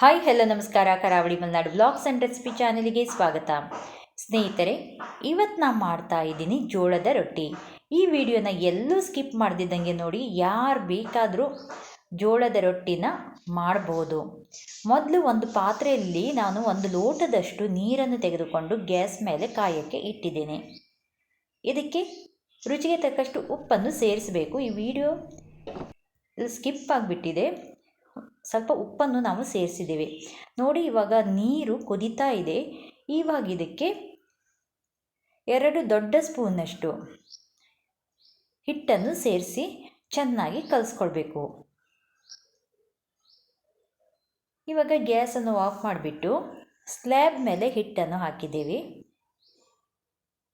Hi hello ನಮಸ್ಕಾರ. Karavali Malenadu blogs and recipe ಚಾನಲಿಗೆ ಸ್ವಾಗತ. ಸ್ನೇಹಿತರೆ ಇವತ್ತು ನಾನು ಮಾಡ್ತಾ ಇದ್ದೀನಿ ಜೋಳದ ರೊಟ್ಟಿ. ಈ ವಿಡಿಯೋನ ಎಲ್ಲೂ ಸ್ಕಿಪ್ ಮಾಡ್ದಿದ್ದಂಗೆ ನೋಡಿ ಯಾರು ಬೇಕಾದರೂ ಜೋಳದ ರೊಟ್ಟಿನ ಮಾಡ್ಬೋದು. ಮೊದಲು ಒಂದು ಪಾತ್ರೆಯಲ್ಲಿ ನಾನು ಒಂದು ಲೋಟದಷ್ಟು ನೀರನ್ನು ತೆಗೆದುಕೊಂಡು ಗ್ಯಾಸ್ ಮೇಲೆ ಕಾಯೋಕ್ಕೆ ಇಟ್ಟಿದ್ದೇನೆ. ಇದಕ್ಕೆ ರುಚಿಗೆ ತಕ್ಕಷ್ಟು ಉಪ್ಪನ್ನು ಸೇರಿಸಬೇಕು. ಈ ವಿಡಿಯೋ ಸ್ಕಿಪ್ ಆಗಿಬಿಟ್ಟಿದೆ. ಸ್ವಲ್ಪ ಉಪ್ಪನ್ನು ನಾವು ಸೇರಿಸಿದ್ದೇವೆ. ನೋಡಿ ಇವಾಗ ನೀರು ಕುದೀತಾ ಇದೆ. ಇವಾಗ ಇದಕ್ಕೆ ಎರಡು ದೊಡ್ಡ ಸ್ಪೂನಷ್ಟು ಹಿಟ್ಟನ್ನು ಸೇರಿಸಿ ಚೆನ್ನಾಗಿ ಕಲಿಸ್ಕೊಳ್ಬೇಕು. ಇವಾಗ ಗ್ಯಾಸನ್ನು ಆಫ್ ಮಾಡಿಬಿಟ್ಟು ಸ್ಲ್ಯಾಬ್ ಮೇಲೆ ಹಿಟ್ಟನ್ನು ಹಾಕಿದ್ದೀವಿ.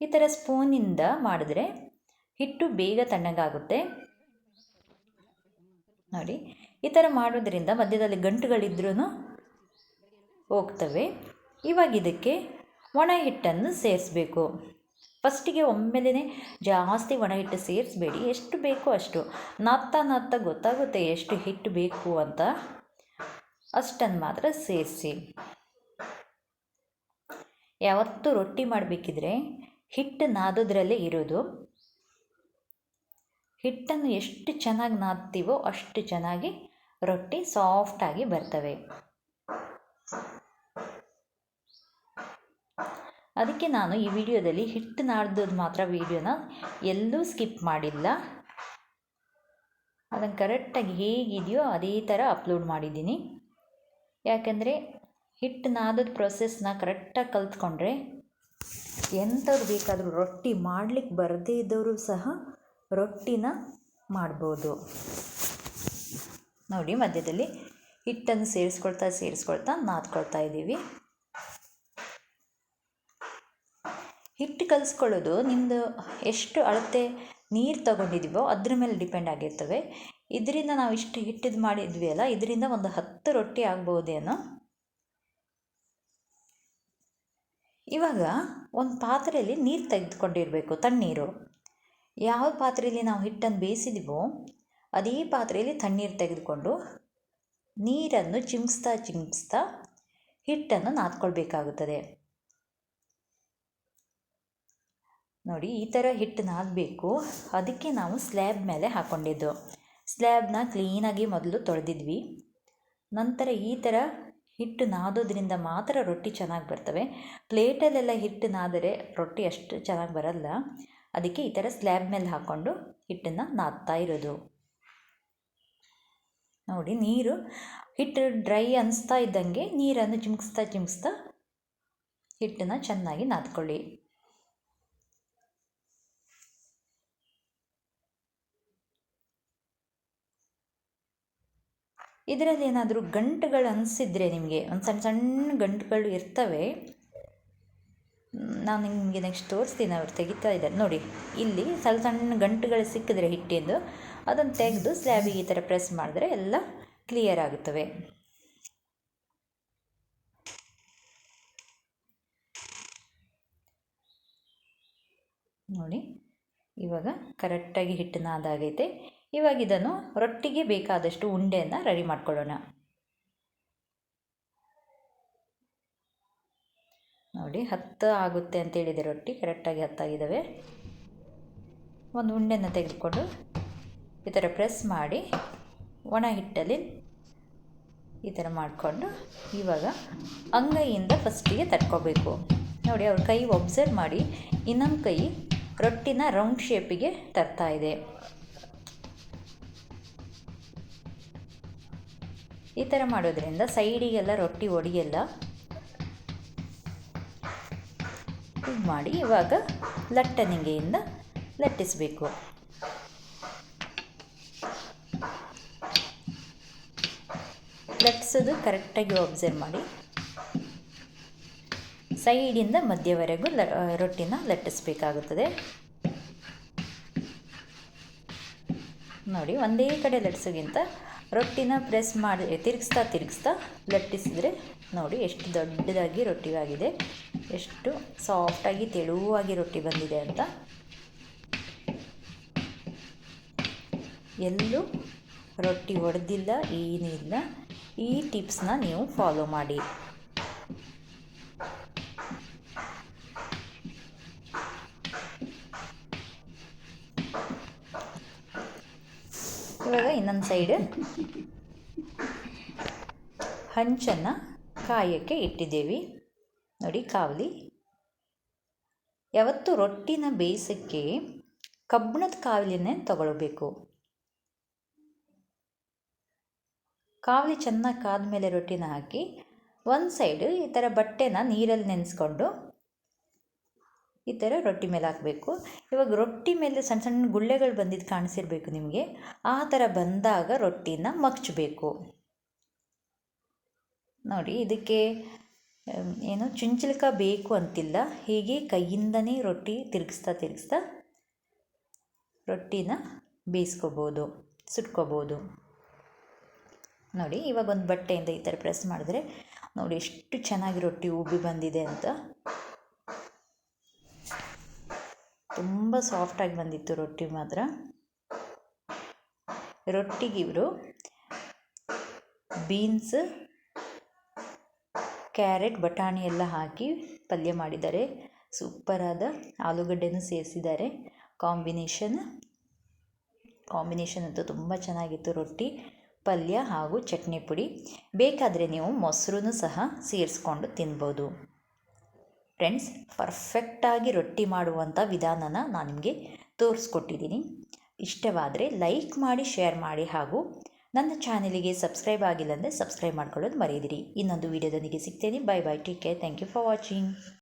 ಈ ಥರ ಸ್ಪೂನಿಂದ ಮಾಡಿದ್ರೆ ಹಿಟ್ಟು ಬೇಗ ತಣ್ಣಗಾಗುತ್ತೆ. ನೋಡಿ ಈ ಥರ ಮಾಡೋದ್ರಿಂದ ಮಧ್ಯದಲ್ಲಿ ಗಂಟುಗಳಿದ್ರೂ ಹೋಗ್ತವೆ. ಇವಾಗ ಇದಕ್ಕೆ ಒಣ ಹಿಟ್ಟನ್ನು ಸೇರಿಸ್ಬೇಕು. ಫಸ್ಟಿಗೆ ಒಮ್ಮೆಲೇ ಜಾಸ್ತಿ ಒಣ ಹಿಟ್ಟು ಸೇರಿಸ್ಬೇಡಿ. ಎಷ್ಟು ಬೇಕೋ ಅಷ್ಟು. ನಾತ್ತಾ ನಾತ್ತ ಗೊತ್ತಾಗುತ್ತೆ ಎಷ್ಟು ಹಿಟ್ಟು ಬೇಕು ಅಂತ. ಅಷ್ಟನ್ನು ಮಾತ್ರ ಸೇರಿಸಿ. ಯಾವತ್ತೂ ರೊಟ್ಟಿ ಮಾಡಬೇಕಿದ್ರೆ ಹಿಟ್ಟು ನಾದೋದ್ರಲ್ಲೇ ಇರೋದು. ಹಿಟ್ಟನ್ನು ಎಷ್ಟು ಚೆನ್ನಾಗಿ ನಾದ್ತೀವೋ ಅಷ್ಟು ಚೆನ್ನಾಗಿ ರೊಟ್ಟಿ ಸಾಫ್ಟಾಗಿ ಬರ್ತವೆ. ಅದಕ್ಕೆ ನಾನು ಈ ವಿಡಿಯೋದಲ್ಲಿ ಹಿಟ್ಟು ನಾಡ್ದದ್ದು ಮಾತ್ರ ವಿಡಿಯೋನ ಎಲ್ಲೂ ಸ್ಕಿಪ್ ಮಾಡಿಲ್ಲ. ಅದನ್ನು ಕರೆಕ್ಟಾಗಿ ಹೇಗಿದೆಯೋ ಅದೇ ಥರ ಅಪ್ಲೋಡ್ ಮಾಡಿದ್ದೀನಿ. ಯಾಕೆಂದರೆ ಹಿಟ್ಟು ನಾದದ ಪ್ರೊಸೆಸ್ನ ಕರೆಕ್ಟಾಗಿ ಕಲ್ತ್ಕೊಂಡ್ರೆ ಎಂಥವ್ರು ಬೇಕಾದರೂ ರೊಟ್ಟಿ ಮಾಡಲಿಕ್ಕೆ ಬರದೇ ಇದ್ದವರು ಸಹ ರೊಟ್ಟಿನ ಮಾಡ್ಬೋದು. ನೋಡಿ, ಮಧ್ಯದಲ್ಲಿ ಹಿಟ್ಟನ್ನು ಸೇರಿಸ್ಕೊಳ್ತಾ ಸೇರಿಸ್ಕೊಳ್ತಾ ನಾದ್ಕೊಳ್ತಾ ಇದ್ದೀವಿ. ಹಿಟ್ಟು ಕಲಿಸ್ಕೊಳ್ಳೋದು ನಿಮ್ಮದು ಎಷ್ಟು ಅಳತೆ ನೀರು ತಗೊಂಡಿದ್ದೀವೋ ಅದ್ರ ಮೇಲೆ ಡಿಪೆಂಡ್ ಆಗಿರ್ತವೆ. ಇದರಿಂದ ನಾವು ಇಷ್ಟು ಹಿಟ್ಟಿದ್ದು ಮಾಡಿದ್ವಿ ಅಲ್ಲ, ಇದರಿಂದ ಒಂದು ಹತ್ತು ರೊಟ್ಟಿ ಆಗ್ಬೋದೇನೋ ಇವಾಗ ಒಂದು ಪಾತ್ರೆಯಲ್ಲಿ ನೀರು ತೆಗೆದುಕೊಂಡಿರಬೇಕು, ತಣ್ಣೀರು. ಯಾವ ಪಾತ್ರೆಯಲ್ಲಿ ನಾವು ಹಿಟ್ಟನ್ನು ಬೇಯಿಸಿದೀವೋ ಅದೇ ಪಾತ್ರೆಯಲ್ಲಿ ತಣ್ಣೀರು ತೆಗೆದುಕೊಂಡು ನೀರನ್ನು ಚಿಮ್ಸ್ತಾ ಚಿಮ್ಸ್ತಾ ಹಿಟ್ಟನ್ನು ನಾದ್ಕೊಳ್ಬೇಕಾಗುತ್ತದೆ. ನೋಡಿ, ಈ ಥರ ಹಿಟ್ಟು ನಾದಬೇಕು. ಅದಕ್ಕೆ ನಾವು ಸ್ಲ್ಯಾಬ್ ಮೇಲೆ ಹಾಕ್ಕೊಂಡಿದ್ದು ಸ್ಲ್ಯಾಬ್ನ ಕ್ಲೀನಾಗಿ ಮೊದಲು ತೊಳೆದಿದ್ವಿ. ನಂತರ ಈ ಥರ ಹಿಟ್ಟು ನಾದೋದ್ರಿಂದ ಮಾತ್ರ ರೊಟ್ಟಿ ಚೆನ್ನಾಗಿ ಬರ್ತವೆ. ಪ್ಲೇಟಲ್ಲೆಲ್ಲ ಹಿಟ್ಟು ನಾದರೆ ರೊಟ್ಟಿ ಅಷ್ಟು ಚೆನ್ನಾಗಿ ಬರಲ್ಲ. ಅದಕ್ಕೆ ಈ ಥರ ಸ್ಲ್ಯಾಬ್ ಮೇಲೆ ಹಾಕ್ಕೊಂಡು ಹಿಟ್ಟನ್ನು ನಾದ್ತಾ ಇರೋದು. ನೋಡಿ ನೀರು ಹಿಟ್ಟು ಡ್ರೈ ಅನಿಸ್ತಾ ಇದ್ದಂಗೆ ನೀರನ್ನು ಚಿಮುಕಿಸ್ತಾ ಚಿಮುಕಿಸ್ತಾ ಹಿಟ್ಟನ್ನು ಚೆನ್ನಾಗಿ ನಾದ್ಕೊಳ್ಳಿ. ಇದರಲ್ಲಿ ಏನಾದರೂ ಗಂಟುಗಳು ಅನಿಸಿದ್ರೆ ನಿಮಗೆ, ಒಂದು ಸಣ್ಣ ಸಣ್ಣ ಗಂಟುಗಳು ಇರ್ತವೆ ನಾನು ನಿಮಗೆ ನೆಕ್ಸ್ಟ್ ತೋರಿಸ್ತೀನಿ, ಅವ್ರು ತೆಗಿತಾ ಇದ್ದಾರೆ. ನೋಡಿ, ಇಲ್ಲಿ ಸಣ್ಣ ಸಣ್ಣ ಗಂಟುಗಳು ಸಿಕ್ಕಿದ್ರೆ ಹಿಟ್ಟಿಂದು, ಅದನ್ನು ತೆಗೆದು ಸ್ಲ್ಯಾಬಿಗೆ ಈ ಥರ ಪ್ರೆಸ್ ಮಾಡಿದ್ರೆ ಎಲ್ಲ ಕ್ಲಿಯರ್ ಆಗುತ್ತವೆ. ನೋಡಿ, ಇವಾಗ ಕರೆಕ್ಟಾಗಿ ಹಿಟ್ಟನ್ನ ಅದಾಗೈತೆ ಇವಾಗ ಇದನ್ನು ರೊಟ್ಟಿಗೆ ಬೇಕಾದಷ್ಟು ಉಂಡೆಯನ್ನು ರೆಡಿ ಮಾಡ್ಕೊಳ್ಳೋಣ. ನೋಡಿ, ಹತ್ತು ಆಗುತ್ತೆ ಅಂತ ಹೇಳಿದೆ ರೊಟ್ಟಿ. ಕರೆಕ್ಟಾಗಿ ಹತ್ತಾಗಿದ್ದಾವೆ. ಒಂದು ಉಂಡೆನ ತೆಗೆದುಕೊಂಡು ಈ ಥರ ಪ್ರೆಸ್ ಮಾಡಿ, ಒಣ ಹಿಟ್ಟಲ್ಲಿ ಈ ಥರ ಮಾಡಿಕೊಂಡು ಇವಾಗ ಅಂಗೈಯಿಂದ ಫಸ್ಟಿಗೆ ತಟ್ಕೋಬೇಕು. ನೋಡಿ, ಅವ್ರ ಕೈ ಒಬ್ಸರ್ವ್ ಮಾಡಿ, ಇನ್ನೊಂದು ಕೈ ರೊಟ್ಟಿನ ರೌಂಡ್ ಶೇಪಿಗೆ ತರ್ತಾ ಇದೆ. ಈ ಥರ ಮಾಡೋದ್ರಿಂದ ಸೈಡಿಗೆಲ್ಲ ರೊಟ್ಟಿ ಒಡಿಯಲ್ಲ. ಹೀಗೆ ಮಾಡಿ ಇವಾಗ ಲಟ್ಟಣಿಗೆಯಿಂದ ಲಟ್ಟಿಸಬೇಕು. ಲಟ್ಟಿಸೋದು ಕರೆಕ್ಟಾಗಿ ಒಬ್ಸರ್ವ್ ಮಾಡಿ. ಸೈಡಿಂದ ಮಧ್ಯವರೆಗೂ ಲ ರೊಟ್ಟಿನ ಲಟ್ಟಿಸ್ಬೇಕಾಗುತ್ತದೆ. ನೋಡಿ, ಒಂದೇ ಕಡೆ ಲಟ್ಟಿಸೋಗಿಂತ ರೊಟ್ಟಿನ ಪ್ರೆಸ್ ಮಾಡಿ, ತಿರುಗಿಸ್ತಾ ತಿರುಗಿಸ್ತಾ ಲಟ್ಟಿಸಿದ್ರೆ ನೋಡಿ ಎಷ್ಟು ದೊಡ್ಡದಾಗಿ ರೊಟ್ಟಿ ಆಗಿದೆ ಎಷ್ಟು ಸಾಫ್ಟಾಗಿ ತೆಳುವಾಗಿ ರೊಟ್ಟಿ ಬಂದಿದೆ ಅಂತ. ಎಲ್ಲೂ ರೊಟ್ಟಿ ಒಡೆದಿಲ್ಲ ಏನಿಲ್ಲ ಈ ಟಿಪ್ಸ್ನ ನೀವು ಫಾಲೋ ಮಾಡಿ. ಇವಾಗ ಇನ್ನೊಂದು ಸೈಡ್ ಹಂಚನ್ನು ಕಾಯೋಕ್ಕೆ ಇಟ್ಟಿದ್ದೇವೆ. ನೋಡಿ ಕಾವಲಿ. ಯಾವತ್ತು ರೊಟ್ಟಿನ ಬೇಯಿಸೋಕ್ಕೆ ಕಬ್ಬಿಣದ ಕಾವಲಿನೇ ತಗೊಳ್ಬೇಕು. ಕಾವಲಿ ಚೆನ್ನಾಗಿ ಕಾದ ಮೇಲೆ ರೊಟ್ಟಿನ ಹಾಕಿ ಒಂದು ಸೈಡು ಈ ಥರ ಬಟ್ಟೆನ ನೀರಲ್ಲಿ ನೆನೆಸ್ಕೊಂಡು ಈ ಥರ ರೊಟ್ಟಿ ಮೇಲೆ ಹಾಕಬೇಕು. ಇವಾಗ ರೊಟ್ಟಿ ಮೇಲೆ ಸಣ್ಣ ಸಣ್ಣ ಗುಳ್ಳೆಗಳು ಬಂದಿದ್ದು ಕಾಣಿಸಿರ್ಬೇಕು ನಿಮಗೆ. ಆ ಥರ ಬಂದಾಗ ರೊಟ್ಟಿನ ಮಗ್ಚಬೇಕು. ನೋಡಿ ಇದಕ್ಕೆ ಏನು ಚುಂಚಲಕ ಬೇಕು ಅಂತಿಲ್ಲ. ಹೀಗೆ ಕೈಯಿಂದನೇ ರೊಟ್ಟಿ ತಿರುಗಿಸ್ತಾ ತಿರುಗಿಸ್ತಾ ರೊಟ್ಟಿನ ಬೇಯಿಸ್ಕೋಬೋದು, ಸುಟ್ಕೋಬೋದು. ನೋಡಿ, ಇವಾಗ ಒಂದು ಬಟ್ಟೆಯಿಂದ ಈ ಥರ ಪ್ರೆಸ್ ಮಾಡಿದ್ರೆ ನೋಡಿ ಎಷ್ಟು ಚೆನ್ನಾಗಿ ರೊಟ್ಟಿ ಉಬ್ಬಿ ಬಂದಿದೆ ಅಂತ. ತುಂಬ ಸಾಫ್ಟಾಗಿ ಬಂದಿತ್ತು ರೊಟ್ಟಿ ಮಾತ್ರ. ರೊಟ್ಟಿಗಿವರು ಬೀನ್ಸ್ ಕ್ಯಾರೆಟ್, ಬಟಾಣಿ ಎಲ್ಲ ಹಾಕಿ ಪಲ್ಯ ಮಾಡಿದ್ದಾರೆ. ಸೂಪರಾದ ಆಲೂಗಡ್ಡೆನೂ ಸೇರಿಸಿದ್ದಾರೆ. ಕಾಂಬಿನೇಷನ್ ಕಾಂಬಿನೇಷನ್ ಅಂತೂ ತುಂಬ ಚೆನ್ನಾಗಿತ್ತು ರೊಟ್ಟಿ, ಪಲ್ಯ ಹಾಗೂ ಚಟ್ನಿ ಪುಡಿ. ಬೇಕಾದರೆ ನೀವು ಮೊಸರು ಸಹ ಸೇರಿಸ್ಕೊಂಡು ತಿನ್ಬೋದು. ಫ್ರೆಂಡ್ಸ್ ಪರ್ಫೆಕ್ಟಾಗಿ ರೊಟ್ಟಿ ಮಾಡುವಂಥ ವಿಧಾನನ ನಾನು ನಿಮಗೆ ತೋರಿಸ್ಕೊಟ್ಟಿದ್ದೀನಿ. ಇಷ್ಟವಾದರೆ ಲೈಕ್ ಮಾಡಿ ಶೇರ್ ಮಾಡಿ ಹಾಗೂ ನನ್ನ ಚಾನಲಿಗೆ ಸಬ್ಸ್ಕ್ರೈಬ್ ಆಗಿಲ್ಲ ಅಂದರೆ ಸಬ್ಸ್ಕ್ರೈಬ್ ಮಾಡ್ಕೊಳ್ಳೋದು ಮರೆಯದಿರಿ. ಇನ್ನೊಂದು ವೀಡಿಯೋದೊಂದಿಗೆ ಸಿಗ್ತೇನೆ. Bye bye take care thank you for watching